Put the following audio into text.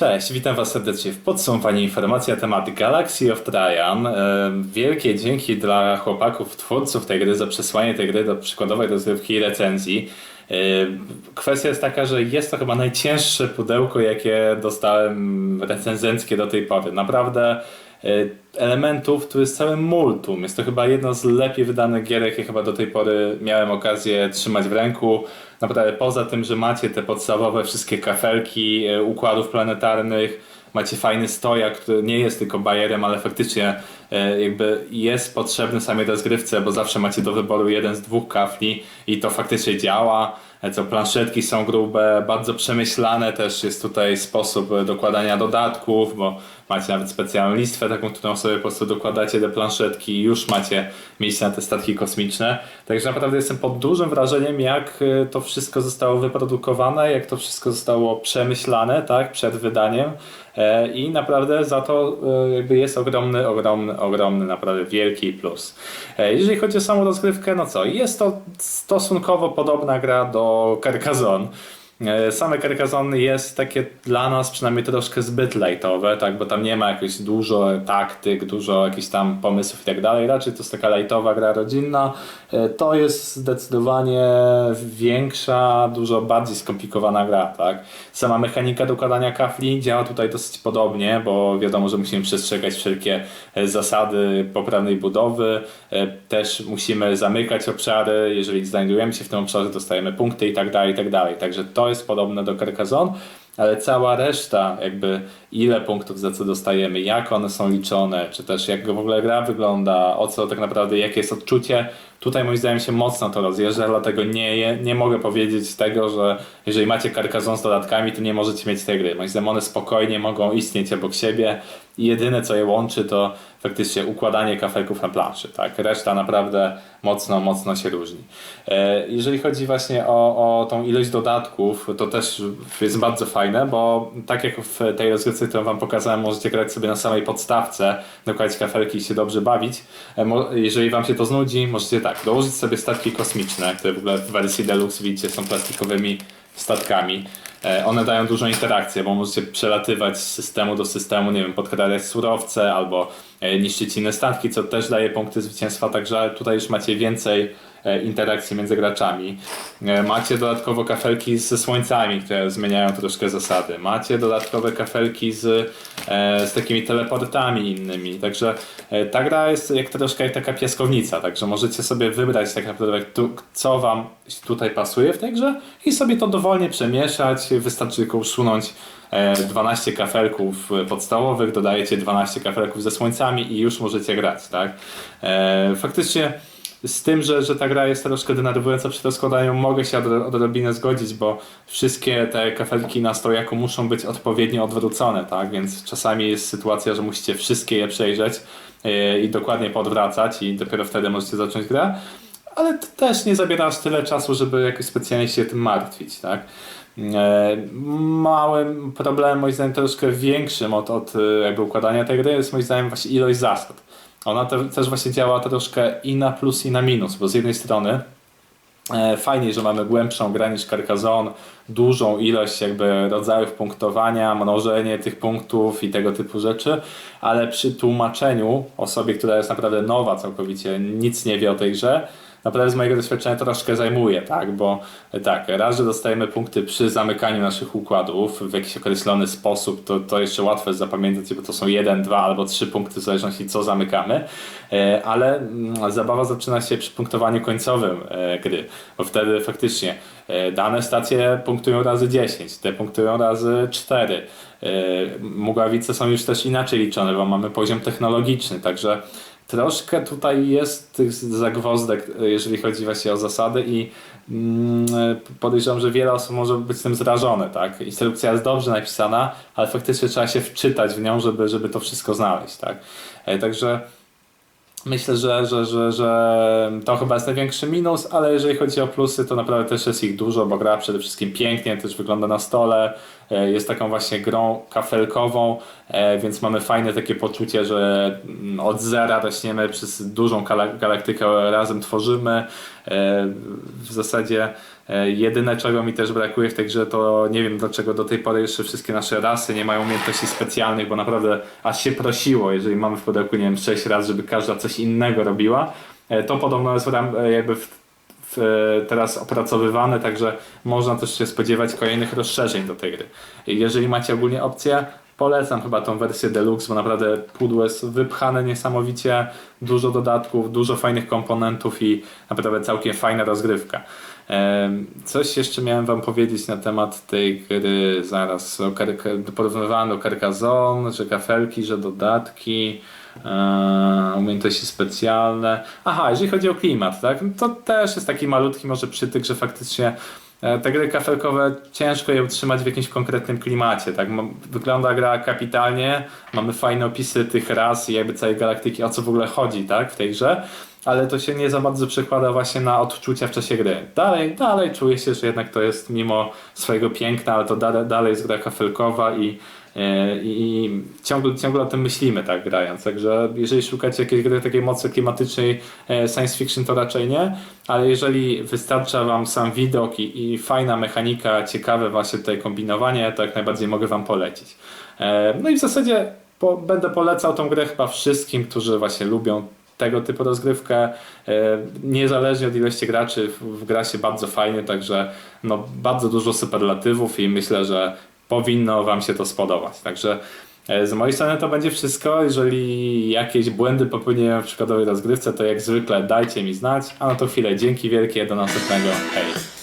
Cześć, witam Was serdecznie w podsumowaniu informacji na temat Galaxy of Traian. E, Wielkie dzięki dla chłopaków, twórców tej gry za przesłanie tej gry do przykładowej rozrywki i recenzji. E, Kwestia jest taka, że jest to chyba najcięższe pudełko, jakie dostałem recenzenckie do tej pory. Naprawdę elementów, tu jest całe multum. Jest to chyba jedna z lepiej wydanych gier, jakie chyba do tej pory miałem okazję trzymać w ręku. Naprawdę poza tym, że macie te podstawowe wszystkie kafelki e, układów planetarnych, macie fajny stojak, który nie jest tylko bajerem, ale faktycznie e, jakby jest potrzebny samej rozgrywce, bo zawsze macie do wyboru jeden z dwóch kafli i to faktycznie działa. E, Co planszetki są grube, bardzo przemyślane też jest tutaj sposób e, dokładania dodatków, bo macie nawet specjalną listwę taką, którą sobie po prostu dokładacie do planszetki i już macie miejsce na te statki kosmiczne. Także naprawdę jestem pod dużym wrażeniem, jak e, to wszystko zostało wyprodukowane, jak to wszystko zostało przemyślane, tak, przed wydaniem. E, I naprawdę za to e, jakby jest ogromny, ogromny, ogromny, naprawdę wielki plus. Jeżeli chodzi o samą rozgrywkę, no co, jest to stosunkowo podobna gra do Carcassonne. E, Same Carcassonne jest takie dla nas przynajmniej troszkę zbyt lightowe, tak, bo tam nie ma jakichś dużo taktyk, dużo jakichś tam pomysłów i tak dalej. Raczej to jest taka lightowa gra rodzinna. E, To jest zdecydowanie większa, dużo bardziej skomplikowana gra, tak. Sama mechanika dokładania kafli działa tutaj dosyć podobnie, bo wiadomo, że musimy przestrzegać wszelkie e, zasady poprawnej budowy. Też musimy zamykać obszary. Jeżeli znajdujemy się w tym obszarze, dostajemy punkty i tak dalej, i tak dalej. Także to jest podobne do Carcassonne, ale cała reszta, jakby ile punktów za co dostajemy, jak one są liczone, czy też jak w ogóle gra wygląda, o co tak naprawdę, jakie jest odczucie, tutaj moim zdaniem się mocno to rozjeżdża, dlatego nie, nie mogę powiedzieć tego, że jeżeli macie Carcassonne z dodatkami, to nie możecie mieć tej gry. Moim zdaniem one spokojnie mogą istnieć obok siebie i jedyne co je łączy to faktycznie układanie kafelków na planszy, tak? Reszta naprawdę mocno, mocno się różni. E, Jeżeli chodzi właśnie o, o tą ilość dodatków, to też jest bardzo fajne, bo tak jak w tej rozgrywce, którą wam pokazałem, możecie grać sobie na samej podstawce, dokładać kafelki i się dobrze bawić. E, Jeżeli wam się to znudzi, możecie tak, dołożyć sobie statki kosmiczne, które w ogóle w wersji Deluxe widzicie są plastikowymi statkami. E, One dają dużą interakcję, bo możecie przelatywać z systemu do systemu, nie wiem, podkradać surowce albo e, niszczyć inne statki, co też daje punkty zwycięstwa, także tutaj już macie więcej e, interakcji między graczami. E, Macie dodatkowo kafelki ze słońcami, które zmieniają troszkę zasady. Macie dodatkowe kafelki z, z takimi teleportami innymi, także ta gra jest jak troszkę jak taka piaskownica, także możecie sobie wybrać tak naprawdę co wam tutaj pasuje w tej grze i sobie to dowolnie przemieszać, wystarczy tylko usunąć 12 kafelków e, podstawowych, dodajecie 12 kafelków ze słońcami i już możecie grać, tak? E, Faktycznie z tym, że, że ta gra jest troszkę denerwująca przy rozkładaniu, mogę się odro- odrobinę zgodzić, bo wszystkie te kafelki na stojaku muszą być odpowiednio odwrócone, tak? Więc czasami jest sytuacja, że musicie wszystkie je przejrzeć e, i dokładnie podwracać i dopiero wtedy możecie zacząć grę. Ale też nie zabiera aż tyle czasu, żeby jakoś specjalnie się tym martwić, tak? E, Małym problemem, moim zdaniem, troszkę większym od, od e, jakby układania tej gry jest moim zdaniem właśnie ilość zasad. Ona te, też właśnie działa troszkę i na plus i na minus, bo z jednej strony e, fajnie, że mamy głębszą grę niż Carcassonne, dużą ilość jakby rodzajów punktowania, mnożenie tych punktów i tego typu rzeczy, ale przy tłumaczeniu osobie, która jest naprawdę nowa całkowicie, nic nie wie o tej grze, naprawdę z mojego doświadczenia troszkę zajmuje, tak, bo e, tak, raz, że dostajemy punkty przy zamykaniu naszych układów w jakiś określony sposób, to, to jeszcze łatwe jest zapamiętać, bo to są jeden, dwa albo trzy punkty w zależności co zamykamy, e, ale mm, zabawa zaczyna się przy punktowaniu końcowym e, gry, bo wtedy faktycznie dane stacje punktują razy 10, te punktują razy 4. Mugławice są już też inaczej liczone, bo mamy poziom technologiczny, także troszkę tutaj jest tych zagwozdek, jeżeli chodzi właśnie o zasady i mm, podejrzewam, że wiele osób może być tym zrażone, tak? Instrukcja jest dobrze napisana, ale faktycznie trzeba się wczytać w nią, żeby, żeby to wszystko znaleźć, tak? E, Także Myślę, że, że, że, że to chyba jest największy minus, ale jeżeli chodzi o plusy, to naprawdę też jest ich dużo, bo gra przede wszystkim pięknie też wygląda na stole. E, Jest taką właśnie grą kafelkową, e, więc mamy fajne takie poczucie, że mm, od zera rośniemy przez dużą galaktykę razem tworzymy. E, W zasadzie Jedyne czego mi też brakuje w tej grze to nie wiem dlaczego do tej pory jeszcze wszystkie nasze rasy nie mają umiejętności specjalnych, bo naprawdę aż się prosiło, jeżeli mamy w pudełku nie wiem 6 raz, żeby każda coś innego robiła. To podobno jest jakby w, e, teraz opracowywane, także można też się spodziewać kolejnych rozszerzeń do tej gry. Jeżeli macie ogólnie opcję, polecam chyba tą wersję Deluxe, bo naprawdę pudło jest wypchane niesamowicie, dużo dodatków, dużo fajnych komponentów i naprawdę całkiem fajna rozgrywka. Em, Coś jeszcze miałem wam powiedzieć na temat tej gry, zaraz, o Carca- porównywałem do Carcassonne, że kafelki, że dodatki, e, umiejętności specjalne. Aha, jeżeli chodzi o klimat, tak, to też jest taki malutki może przytyk, że faktycznie e, te gry kafelkowe ciężko je utrzymać w jakimś konkretnym klimacie, tak, wygląda gra kapitalnie, mamy fajne opisy tych ras i jakby całej galaktyki, o co w ogóle chodzi, tak, w tej grze, ale to się nie za bardzo przekłada właśnie na odczucia w czasie gry. Dalej, dalej czuję się, że jednak to jest mimo swojego piękna, ale to dalej, dalej jest gra kafelkowa i, e, i, i ciągle, ciągle o tym myślimy tak grając. Także jeżeli szukacie jakiejś gry takiej mocno klimatycznej e, science fiction to raczej nie, ale jeżeli wystarcza wam sam widok i, i fajna mechanika, ciekawe właśnie tutaj kombinowanie, to jak najbardziej mogę wam polecić. E, No i w zasadzie po, będę polecał tą grę chyba wszystkim, którzy właśnie lubią tego typu rozgrywkę. E, Niezależnie od ilości graczy, w- w gra się bardzo fajnie, także no, bardzo dużo superlatywów i myślę, że powinno Wam się to spodobać. Także e, z mojej strony to będzie wszystko. Jeżeli jakieś błędy popełniłem w przykładowej rozgrywce, to jak zwykle dajcie mi znać. A na to chwilę dzięki wielkie, do następnego. Hej!